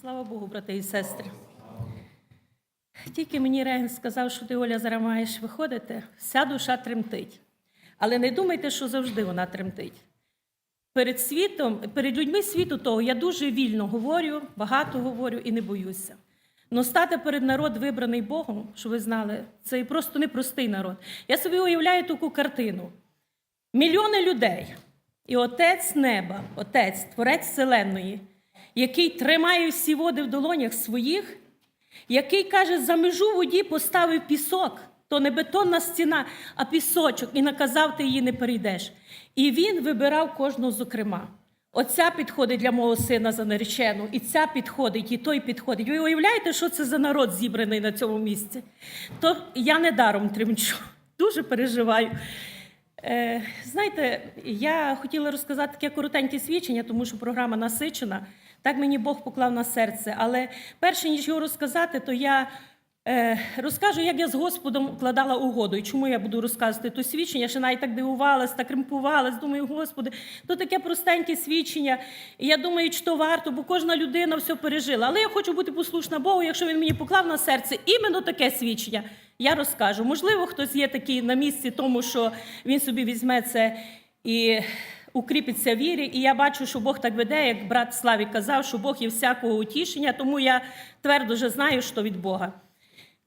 Слава Богу, брати і сестри. Тільки мені Реген сказав, що ти, Оля, зараз маєш виходити, вся душа тремтить. Але не думайте, що завжди вона тремтить. Перед світом, перед людьми світу того я дуже вільно говорю, багато говорю і не боюся. Но стати перед народ, вибраний Богом, що ви знали, це просто непростий народ. Я собі уявляю таку картину. Мільйони людей, і Отець неба, Отець, Творець Вселенної, який тримає всі води в долонях своїх, який каже, за межу воді поставив пісок, то не бетонна стіна, а пісочок, і наказав, ти її не перейдеш. І він вибирав кожного зокрема. Оця підходить для мого сина за наречену, і ця підходить, і той підходить. Ви уявляєте, що це за народ зібраний на цьому місці? То я недаром тремчу, дуже переживаю. Е, знаєте, я хотіла розказати таке коротеньке свідчення, тому що програма насичена. Так мені Бог поклав на серце. Але перше ніж його розказати, то я е, розкажу, як я з Господом вкладала угоду. І чому я буду розказувати то свідчення? Ще навіть так дивувалась, так ремпувалась. Думаю, Господи, то таке простеньке свідчення. І я думаю, чи то варто, бо кожна людина все пережила. Але я хочу бути послушна Богу, якщо він мені поклав на серце іменно таке свідчення. Я розкажу. Можливо, хтось є такий на місці, тому що він собі візьме це і укріпиться вірі. І я бачу, що Бог так веде, як брат Славік казав, що Бог є всякого утішення, тому я твердо вже знаю, що від Бога.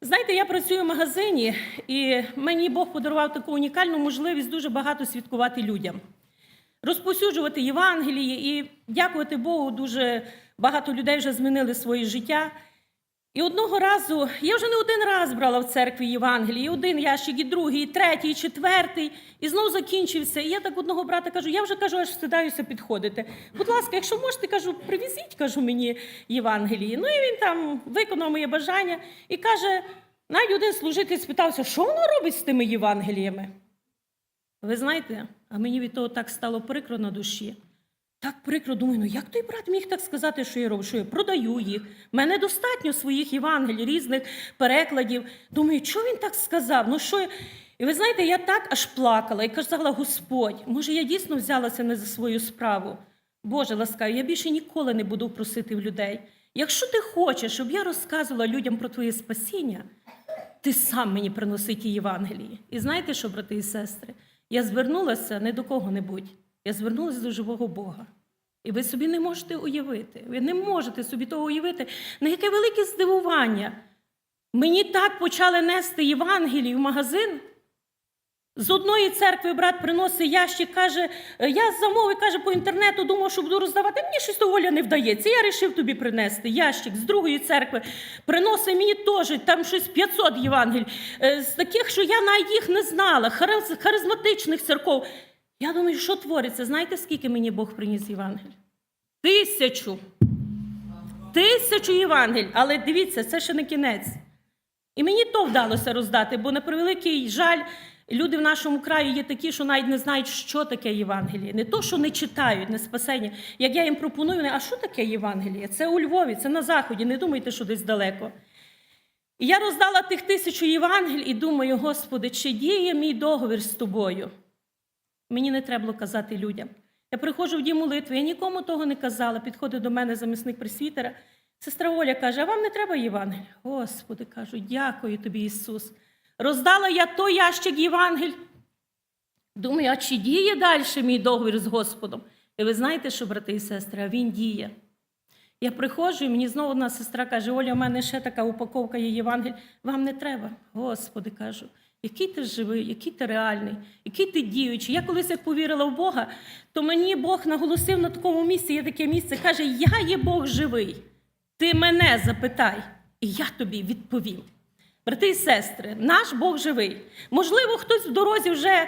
Знаєте, я працюю в магазині, і мені Бог подарував таку унікальну можливість дуже багато свідкувати людям, розповсюджувати Євангелії і дякувати Богу, дуже багато людей вже змінили своє життя. І одного разу, я вже не один раз брала в церкві Євангелії, і один ящик, і другий, і третій, і четвертий, і знов закінчився. І я так одного брата кажу, я вже кажу, аж стидаюся підходити. Будь ласка, якщо можете, кажу, привізіть, кажу мені Євангелії. Ну і він там виконав моє бажання і каже: навіть один служитель спитався, що воно робить з тими Євангеліями. Ви знаєте, а мені від того так стало прикро на душі. Так прикро, думаю, ну як той брат міг так сказати, що я роблю? Що я продаю їх? У мене достатньо своїх Євангелій, різних перекладів. Думаю, що він так сказав? Ну що? І ви знаєте, я так аж плакала і казала, Господь, може, я дійсно взялася не за свою справу. Боже ласкаю, я більше ніколи не буду просити в людей. Якщо ти хочеш, щоб я розказувала людям про твоє спасіння, ти сам мені приноси ті Євангелії. І знаєте що, брати і сестри? Я звернулася не до кого-небудь. Я звернулася до живого Бога. І ви собі не можете уявити. Ви не можете собі того уявити, на яке велике здивування. Мені так почали нести Євангелії в магазин. З одної церкви брат приносить ящик, каже, я замовив, каже, по інтернету думав, що буду роздавати. Мені щось Оля не вдається. Я вирішив тобі принести ящик з другої церкви. Приносить мені теж там щось 500 Євангелій, е, з таких, що я навіть їх не знала, хариз- харизматичних церков. Я думаю, що твориться? Знаєте, скільки мені Бог приніс Євангелій? Тисячу. Тисячу Євангель. Але дивіться, це ще не кінець. І мені то вдалося роздати, бо на превеликий жаль, люди в нашому краї є такі, що навіть не знають, що таке Євангеліє. Не то, що не читають, не спасення. Як я їм пропоную, а що таке Євангеліє? Це у Львові, це на Заході, не думайте, що десь далеко. І я роздала тих тисячу Євангель і думаю, Господи, чи діє мій договір з тобою? Мені не треба було казати людям. Я приходжу в дім молитви, я нікому того не казала. Підходить до мене замісник пресвітера. Сестра Оля каже: а вам не треба Євангель? Господи, кажу, дякую тобі, Ісус. Роздала я той ящик Євангель. Думаю, а чи діє далі мій договір з Господом? І ви знаєте, що, брати і сестри, а він діє. Я приходжу, і мені знову одна сестра каже: Оля, у мене ще така упаковка є Євангель. Вам не треба. Господи, кажу, який ти живий, який ти реальний, який ти діючий. Я колись як повірила в Бога, то мені Бог наголосив на такому місці, є таке місце, каже: Я є Бог живий. Ти мене запитай, і я тобі відповім. Брати і сестри, наш Бог живий. Можливо, хтось в дорозі вже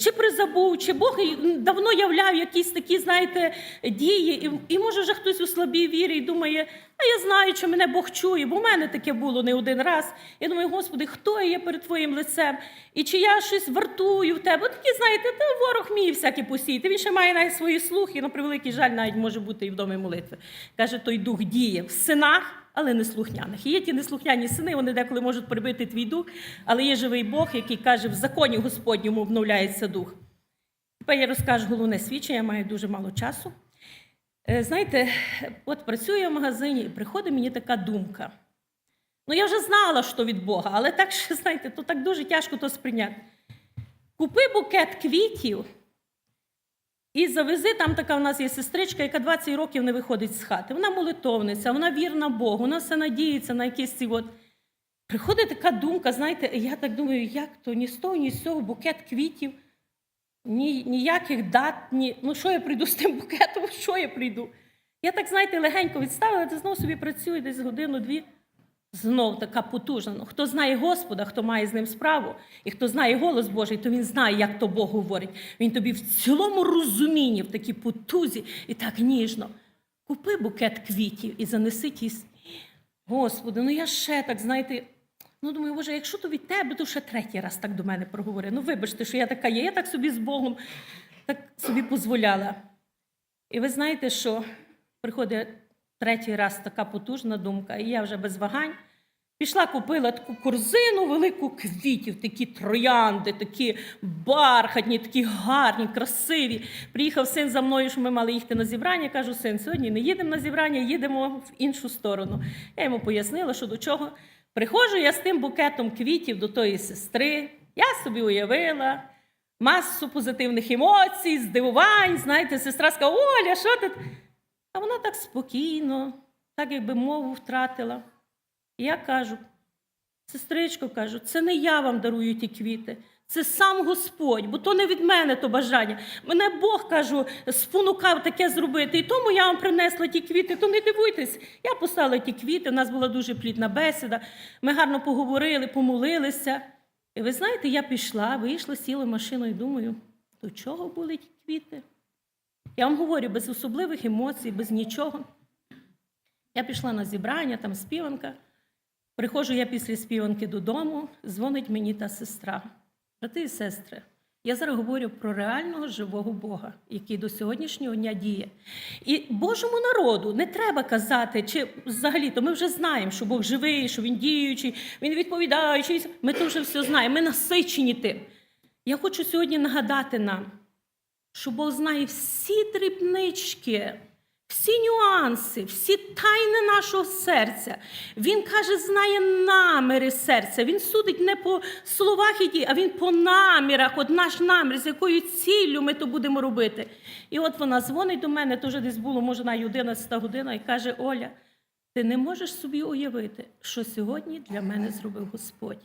чи призабув, чи Бог давно являв якісь такі, знаєте, дії, і, і може вже хтось у слабій вірі і думає, а я знаю, що мене Бог чує, бо в мене таке було не один раз. Я думаю, Господи, хто я перед Твоїм лицем? І чи я щось вартую в тебе? Такі, знаєте, та ворог мій всякий посіяти. Він ще має навіть свої слухи, на превеликий жаль, навіть може бути і в домі молитви. Каже, той дух діє в синах, але не слухняних. І є ті неслухняні сини, вони деколи можуть прибити твій дух, але є живий Бог, який каже, в законі Господньому обновляється дух. Тепер я розкажу головне свідчення, я маю дуже мало часу. Е, Знаєте, от працюю я в магазині, і приходить мені така думка. Ну, я вже знала, що від Бога, але так, знаєте, то так дуже тяжко то сприйняти. Купи букет квітів і завези, там така в нас є сестричка, яка 20 років не виходить з хати. Вона молитовниця, вона вірна Богу, вона все надіється на якісь ці от. Приходить така думка, знаєте, я так думаю, як то ні з того, ні з цього букет квітів, ні, ніяких дат, ні. Ну, що я прийду з тим букетом? Що я прийду? Я так, знаєте, легенько відставила, ти знову собі працюю десь годину-дві. Знов така потужна. Ну, хто знає Господа, хто має з ним справу, і хто знає голос Божий, то він знає, як то Бог говорить. Він тобі в цілому розумінні, в такій потузі і так ніжно. Купи букет квітів і занеси ті. Господи, ну я ще так, знаєте, ну думаю, Боже, якщо то від тебе, то ще третій раз так до мене проговори. Ну, вибачте, що я така є, я так собі з Богом так собі дозволяла. І ви знаєте, що приходить третій раз така потужна думка, і я вже без вагань пішла, купила таку корзину велику квітів, такі троянди, такі бархатні, такі гарні, красиві. Приїхав син за мною, що ми мали їхати на зібрання. Кажу, син, сьогодні не їдемо на зібрання, їдемо в іншу сторону. Я йому пояснила, що до чого. Приходжу я з тим букетом квітів до тої сестри. Я собі уявила масу позитивних емоцій, здивувань. Знаєте, сестра сказала, Оля, що ти? А вона так спокійно, так якби мову втратила. І я кажу, сестричко, кажу, це не я вам дарую ті квіти, це сам Господь, бо то не від мене то бажання. Мене Бог кажу, спонукав таке зробити. І тому я вам принесла ті квіти, то не дивуйтесь. Я послала ті квіти, у нас була дуже плідна бесіда. Ми гарно поговорили, помолилися. І ви знаєте, я пішла, вийшла, сіла в машину і думаю, до чого були ті квіти? Я вам говорю, без особливих емоцій, без нічого. Я пішла на зібрання, там співанка. Приходжу я після співанки додому, дзвонить мені та сестра. Брати і сестри, я зараз говорю про реального живого Бога, який до сьогоднішнього дня діє. І Божому народу не треба казати, чи взагалі, то ми вже знаємо, що Бог живий, що Він діючий, Він відповідаючий. Ми то все знаємо, ми насичені тим. Я хочу сьогодні нагадати нам, що Бог знає всі дрібнички, всі нюанси, всі тайни нашого серця. Він каже, знає наміри серця. Він судить не по словах і дій, а він по намірах. От наш намір, з якою ціллю ми то будемо робити. І от вона дзвонить до мене, то вже десь було, може, на 11 година, і каже: Оля, ти не можеш собі уявити, що сьогодні для мене зробив Господь.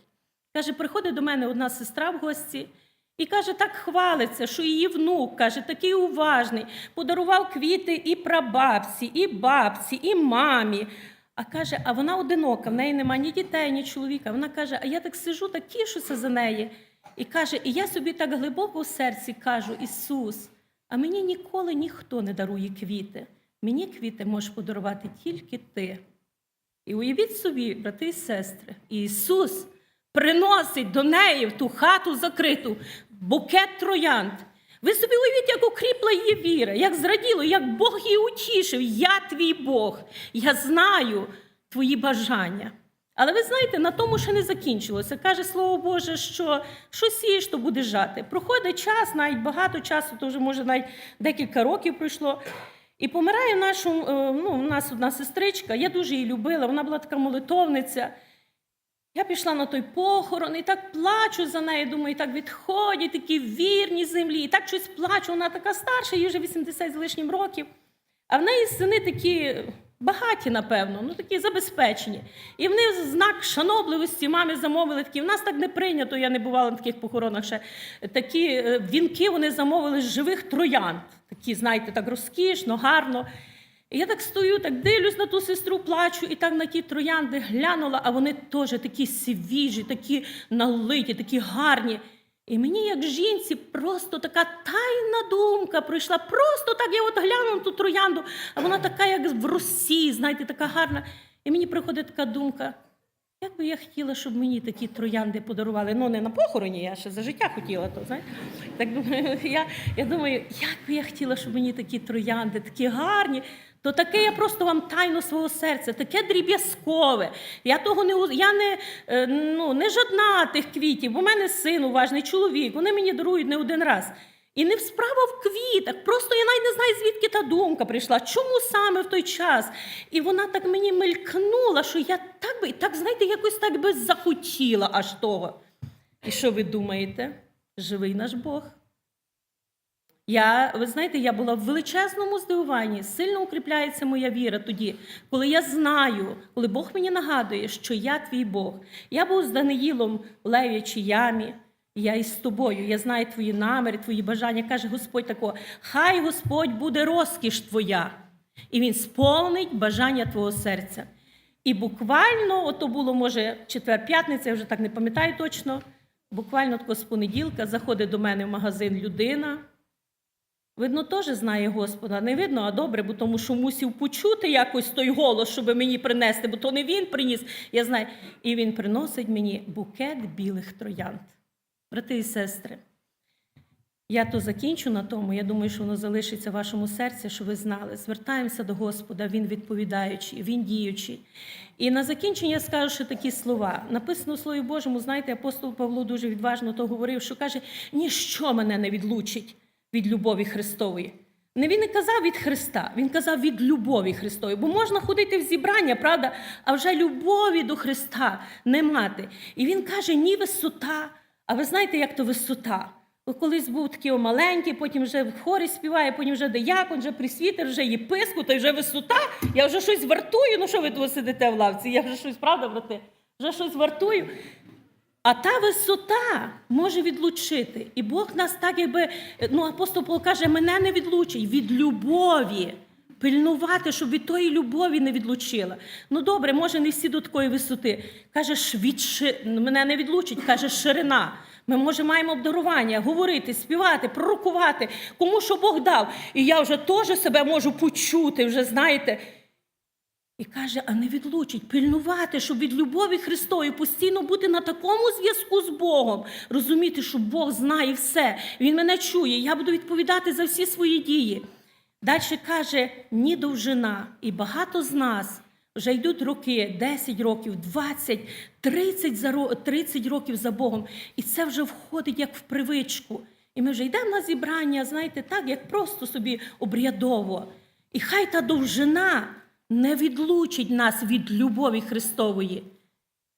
Каже, приходить до мене одна сестра в гості. І каже, так хвалиться, що її внук каже, такий уважний, подарував квіти і прабабці, і бабці, і мамі. А каже, а вона одинока, в неї нема ні дітей, ні чоловіка. Вона каже, а я так сижу, так тішуся за неї. І каже, і я собі так глибоко в серці кажу, Ісус, а мені ніколи ніхто не дарує квіти. Мені квіти можеш подарувати тільки ти. І уявіть собі, брати і сестри, Ісус приносить до неї в ту хату закриту букет троянд. Ви собі уявіть, як укріпла її віра, як зраділо, як Бог її утішив. Я твій Бог, я знаю твої бажання. Але ви знаєте, на тому ще не закінчилося. Каже Слово Боже, що що сієш, то буде жати. Проходить час, навіть багато часу, то вже може навіть декілька років пройшло. І помирає нашу, е, ну, у нас одна сестричка, я дуже її любила, вона була така молитовниця. Я пішла на той похорон і так плачу за нею, думаю, так відходять, такі вірні землі, і так щось плачу. Вона така старша, їй вже 80 з лишнім років. А в неї сини такі багаті, напевно, ну такі забезпечені. І вони знак шанобливості мамі замовили такі. В нас так не прийнято, я не бувала на таких похоронах ще. Такі е, вінки вони замовили з живих троянд. Такі, знаєте, так розкішно, гарно. І я так стою, так дивлюсь на ту сестру, плачу, і так на ті троянди глянула, а вони теж такі свіжі, такі налиті, такі гарні. І мені, як жінці, просто така тайна думка пройшла. Просто так я от глянула на ту троянду, а вона така, як в Росії, знаєте, така гарна. І мені приходить така думка. Як би я хотіла, щоб мені такі троянди подарували. Ну, не на похороні, я ще за життя хотіла то, знаєте. Так думаю, я, я думаю, як би я хотіла, щоб мені такі троянди, такі гарні, то таке я просто вам тайну свого серця, таке дріб'язкове. Я того не я не, е, ну, не жодна тих квітів, бо в мене син уважний чоловік, вони мені дарують не один раз. І не справа в квітах. Просто я навіть не знаю, звідки та думка прийшла, чому саме в той час. І вона так мені мелькнула, що я так би, так, знаєте, якось так би захотіла аж того. І що ви думаєте? Живий наш Бог. Я, ви знаєте, я була в величезному здивуванні. Сильно укріпляється моя віра тоді, коли я знаю, коли Бог мені нагадує, що я твій Бог. Я був з Даниїлом в лев'ячій ямі. Я із тобою, я знаю твої наміри, твої бажання. Каже Господь такого, хай Господь буде розкіш твоя, і Він сповнить бажання твого серця. І буквально, ото було, може, четвер-п'ятниця, я вже так не пам'ятаю точно. Буквально тако з понеділка заходить до мене в магазин людина. Видно, теж знає Господа. Не видно, а добре, бо тому що мусів почути якось той голос, щоб мені принести, бо то не він приніс. Я знаю. І він приносить мені букет білих троянд. Брати і сестри, я то закінчу на тому. Я думаю, що воно залишиться в вашому серці, що ви знали. Звертаємося до Господа, Він відповідаючий, Він діючий. І на закінчення скажу ще такі слова. Написано у Слові Божому, знаєте, апостол Павло дуже відважно то говорив, що каже: ніщо мене не відлучить від любові Христової. Не він не казав від Христа, він казав від любові Христової. Бо можна ходити в зібрання, правда, а вже любові до Христа не мати. І він каже: ні висота. А ви знаєте, як то висота? От Колись був такий маленький, потім вже в хорі співає, потім вже деякон, вже присвітер, вже єпископ, то й вже висота. Я вже щось вартую. Ну що ви тут сидите в лавці? Я вже щось, правда, брати? Вже щось вартую. А та висота може відлучити. І Бог нас так, якби ну, апостол Павло каже, мене не відлучить від любові. Пильнувати, щоб від тої любові не відлучила. Ну добре, може, не всі до такої висоти. Каже, від мене не відлучить, каже, ширина. Ми, може, маємо обдарування, говорити, співати, пророкувати, кому що Бог дав. І я вже теж себе можу почути, вже знаєте. І каже, а не відлучить, пильнувати, щоб від любові Христової постійно бути на такому зв'язку з Богом, розуміти, що Бог знає все, Він мене чує, я буду відповідати за всі свої дії. Далі каже, ні довжина, і багато з нас вже йдуть роки, 10 років, 20, 30, за 30 років за Богом, і це вже входить як в привичку. І ми вже йдемо на зібрання, знаєте, так, як просто собі обрядово. І хай та довжина не відлучить нас від любові Христової.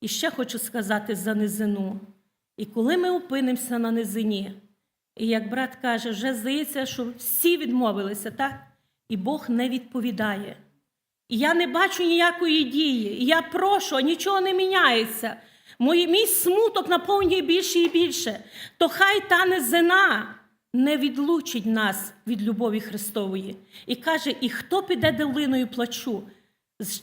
І ще хочу сказати за низину. І коли ми опинимося на низині, і як брат каже, вже здається, що всі відмовилися, так? І Бог не відповідає. І я не бачу ніякої дії. І я прошу, а нічого не міняється. Мій смуток наповнює більше і більше. То хай та низина не відлучить нас від любові Христової. І каже: і хто піде долиною плачу?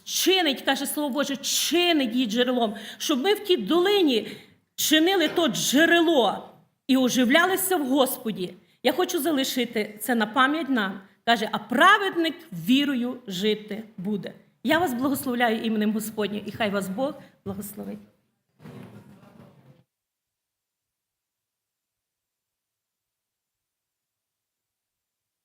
Чинить, каже Слово Боже, чинить її джерелом, щоб ми в тій долині чинили то джерело і оживлялися в Господі. Я хочу залишити це на пам'ять нам. Каже, а праведник вірою жити буде. Я вас благословляю іменем Господнім, і хай вас Бог благословить.